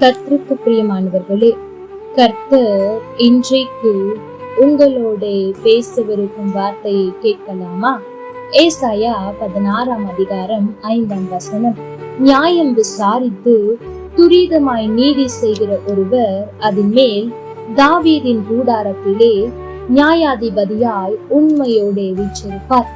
கர்த்தருக்கு பிரியமானவர்களே கர்த்தர் இன்றைக்கு உங்களோட பேசவிருக்கும் வார்த்தையை கேட்கலாமா? ஏசாயா பதினாறாம் அதிகாரம் ஐந்தாம் வசனம். நியாயம் விசாரித்து துரிதமாய் நீதி செய்கிற ஒருவர் அதன் மேல் தாவீதின் கூடாரத்திலே நியாயாதிபதியாய் உண்மையோட வீற்றிருப்பார்.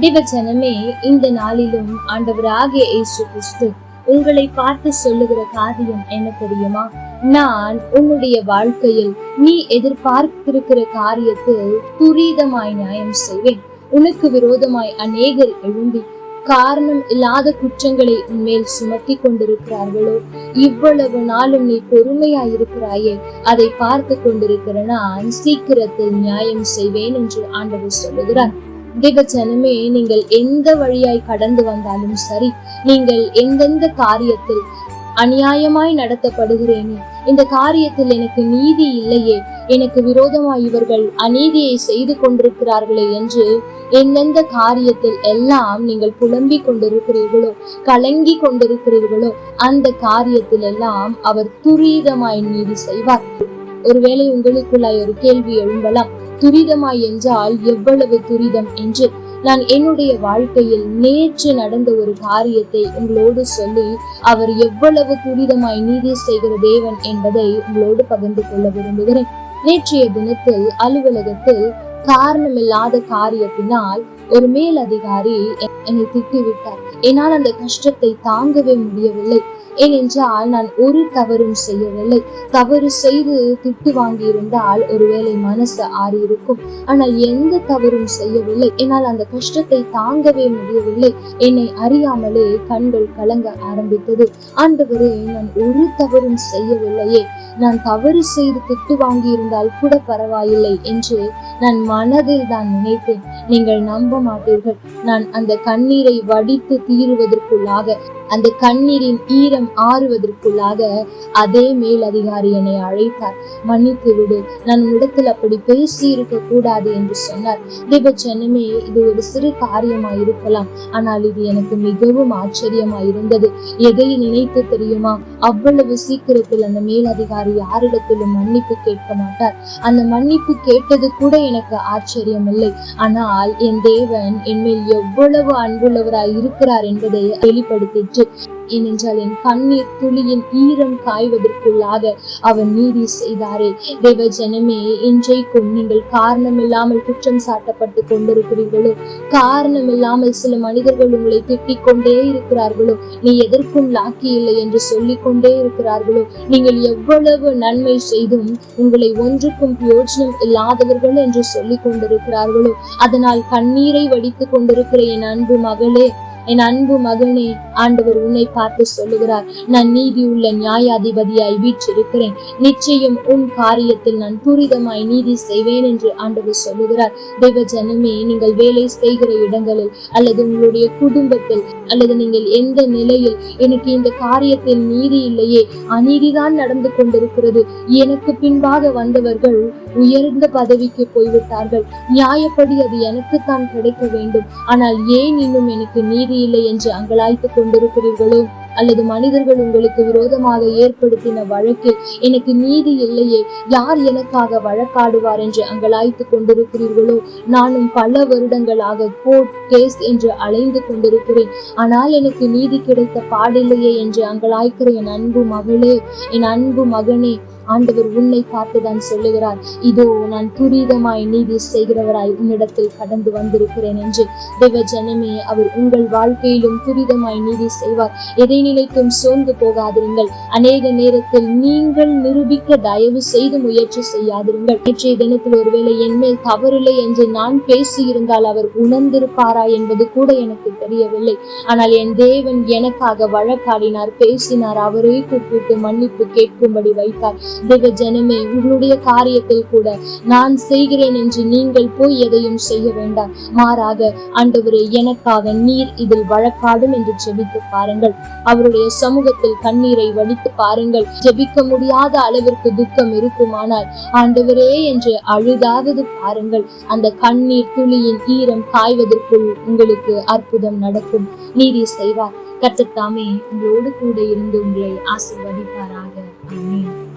தேவஜனமே இந்த நாளிலும் ஆண்டவராகிய இயேசு கிறிஸ்து உங்களை பார்த்து சொல்லுகிற காரியம் என்ன தெரியுமா? நான் உன்னுடைய வாழ்க்கையில் நீ எதிர்பார்த்திருக்கிற காரியத்தில் துரிதமாய் நியாயம் செய்வேன். உனக்கு விரோதமாய் அநேகர் எழும்பி காரணம் இல்லாத குற்றங்களை உன்மேல் சுமத்தி கொண்டிருக்கிறார்களோ? இவ்வளவு நாளும் நீ பொறுமையாய் இருக்கிறாயே அதை பார்த்து கொண்டிருக்கிற நான் சீக்கிரத்தில் நியாயம் செய்வேன் என்று ஆண்டவர் சொல்லுகிறார். தேவஜனமே நீங்கள் எந்த வழியாய் கடந்து வந்தாலும் சரி நீங்கள் எந்தெந்த காரியத்தில் அநியாயமாய் நடத்தப்படுகிறேனே இந்த காரியத்தில் எனக்கு நீதி இல்லையே எனக்கு விரோதமாய் இவர்கள் அநீதியை செய்து கொண்டிருக்கிறார்களே என்று எந்தெந்த காரியத்தில் எல்லாம் நீங்கள் புலம்பிக் கொண்டிருக்கிறீர்களோ கலங்கி கொண்டிருக்கிறீர்களோ அந்த காரியத்தில் எல்லாம் அவர் துரிதமாய் நீதி செய்வார். ஒருவேளை உங்களுக்குள்ளாய் ஒரு கேள்வி எழும்பலாம். துரிதமாய் என்றால் எவ்வளவு துரிதம் என்று நான் என்னுடைய வாழ்க்கையில் நேற்று நடந்த ஒரு காரியத்தை உங்களோடு சொல்லி அவர் எவ்வளவு துரிதமாய் நீதி செய்கிற தேவன் என்பதை உங்களோடு பகிர்ந்து கொள்ள விரும்புகிறேன். நேற்றைய தினத்தில் அலுவலகத்தில் காரணமில்லாத காரியத்தினால் ஒரு மேல் அதிகாரி என்னை திட்டிவிட்டார். என்னால் அந்த கஷ்டத்தை தாங்கவே முடியவில்லை. ஏனென்றால் நான் ஒரு தவறும் செய்யவில்லை. தவறு செய்து திட்டு வாங்கி இருந்தால் ஒருவேளை மனசு ஆறி இருக்கும் ஆனால் எந்த தவறும் செய்யவில்லை. என்னால் அந்த கஷ்டத்தை தாங்கவே முடியவில்லை. என்னை அறியாமலே கண்கள் கலங்க ஆரம்பித்தது. ஆண்டவரே நான் ஒரு தவறும் செய்யவில்லையே. நான் தவறு செய்து திட்டு வாங்கி இருந்தால் கூட பரவாயில்லை என்று நான் மனதில் தான் நினைத்தேன். நீங்கள் நம்ப மாட்டீர்கள். நான் அந்த கண்ணீரை வடித்து தீருவதற்குள்ளாக அந்த கண்ணீரின் ஈரம் மனம் ஆறுவதற்குள்ளாக அதே மேல் அதிகாரி என்னை அழைத்தார். மன்னித்து விடு நான் இடத்தில் அப்படி பேசி இருக்க கூடாது என்று சொன்னார். தேவ இது ஒரு சிறு காரியமாய் இருக்கலாம் ஆனால் இது எனக்கு மிகவும் ஆச்சரியமாய் இருந்தது எதை நினைத்து தெரியுமா? அவ்வளவு சீக்கிரத்தில் அந்த மேல் அதிகாரி யாரிடத்திலும் மன்னிப்பு கேட்க மாட்டார். அந்த மன்னிப்பு கேட்டது கூட எனக்கு ஆச்சரியம் இல்லை ஆனால் என் தேவன் என்மேல் எவ்வளவு அன்புள்ளவராய் இருக்கிறார் என்பதை வெளிப்படுத்திற்று. ஏனென்றால் என் கண்ணீர் துளியின் ஈரம் காய்வதற்குள்ளாக அவர் நீதி செய்தாரே. தேவ ஜனமே இன்றைக்கும் நீங்கள் காரணம் இல்லாமல் குற்றம் சாட்டப்பட்டு கொண்டிருக்கிறீர்களோ? காரணம் இல்லாமல் சில மனிதர்கள் உங்களை திட்டிக் கொண்டே இருக்கிறார்களோ? நீ எதற்கும் லாக்கி இல்லை என்று சொல்லிக் கொண்டே இருக்கிறார்களோ? நீங்கள் எவ்வளவு நன்மை செய்தும் உங்களை ஒன்றுக்கும் பிரயோஜனம் இல்லாதவர்கள் என்று சொல்லிக் கொண்டிருக்கிறார்களோ அதனால் கண்ணீரை வடித்துக் கொண்டிருக்கிற என் அன்பு மகளே என் அன்பு மகனே ஆண்டவர் உன்னை பார்த்து சொல்லுகிறார். நான் நீதி உள்ள நியாயாதிபதியாய் வீற்றிருக்கிறேன். நிச்சயம் உன் காரியத்தில் நான் துரிதமாய் நீதி செய்வேன் என்று ஆண்டவர் சொல்லுகிறார். தெய்வ ஜனமே நீங்கள் வேலை செய்கிற இடங்களில் அல்லது உங்களுடைய குடும்பத்தில் அல்லது நீங்கள் எந்த நிலையில் எனக்கு இந்த காரியத்தில் நீதி இல்லையே அநீதிதான் நடந்து கொண்டிருக்கிறது. எனக்கு பின்பாக வந்தவர்கள் உயர்ந்த பதவிக்கு போய்விட்டார்கள். நியாயப்படி அது எனக்குத்தான் கிடைக்க வேண்டும். ஆனால் ஏன் இன்னும் எனக்கு நீதி இல்லை என்று அங்கலாய்த்து கொண்டிருக்கிறீர்களோ? அல்லது மனிதர்கள் உங்களுக்கு விரோதமாக ஏற்படுத்தின வழக்கில் எனக்கு நீதி இல்லையே யார் எனக்காக வழக்காடுவார் என்று அங்கலாய்த்து கொண்டிருக்கிறீர்களோ? நானும் பல வருடங்களாக கோர்ட் கேஸ் என்று அலைந்து கொண்டிருக்கிறேன். ஆனால் எனக்கு நீதி கிடைத்த பாடில்லையே என்று அங்கலாய்க்கிற என் அன்பு மகளே என் அன்பு மகனே ஆண்டவர் உன்னை பார்த்துதான் சொல்லுகிறார். இதோ நான் துரிதமாய் நீதி செய்கிறவராய் உன்னிடத்தில் கடந்து வந்திருக்கிறேன் என்று. தேவ ஜனமே அவர் உங்கள் வாழ்க்கையிலும் துரிதமாய் நீதி செய்வார். எதை நிலைக்கும் சோர்ந்து போகாதிருங்கள். அநேக நேரத்தில் நீங்கள் நிரூபிக்க தயவு செய்து முயற்சி செய்யாதிருங்கள். நேற்றைய தினத்தில் ஒருவேளை என் மேல் தவறில்லை என்று நான் பேசியிருந்தால் அவர் உணர்ந்திருப்பாரா என்பது கூட எனக்கு தெரியவில்லை. ஆனால் என் தேவன் எனக்காக வழக்காடினார் பேசினார் அவரே கூப்பிட்டு மன்னிப்பு கேட்கும்படி வைத்தார். தேவ ஜனமே உங்களுடைய காரியத்தில் கூட நான் செய்கிறேன் என்று நீங்கள் போய் எதையும் செய்ய வேண்டாம். மாறாக ஆண்டவரே எனக்காக நீர் இதில் வழக்காடும் என்று ஜெபித்து பாருங்கள். அவருடைய சமூகத்தில் கண்ணீரை வடித்து பாருங்கள். ஜெபிக்க முடியாத அளவிற்கு துக்கம் இருக்குமானால் ஆண்டவரே என்று அழுதாவது பாருங்கள். அந்த கண்ணீர் துளியின் ஈரம் காய்வதற்குள் உங்களுக்கு அற்புதம் நடக்கும். நீதி செய்வார். கத்தத்தாமே உங்களோடு கூட இருந்து உங்களை ஆசிர்வதிப்பாராக. ஆமென்.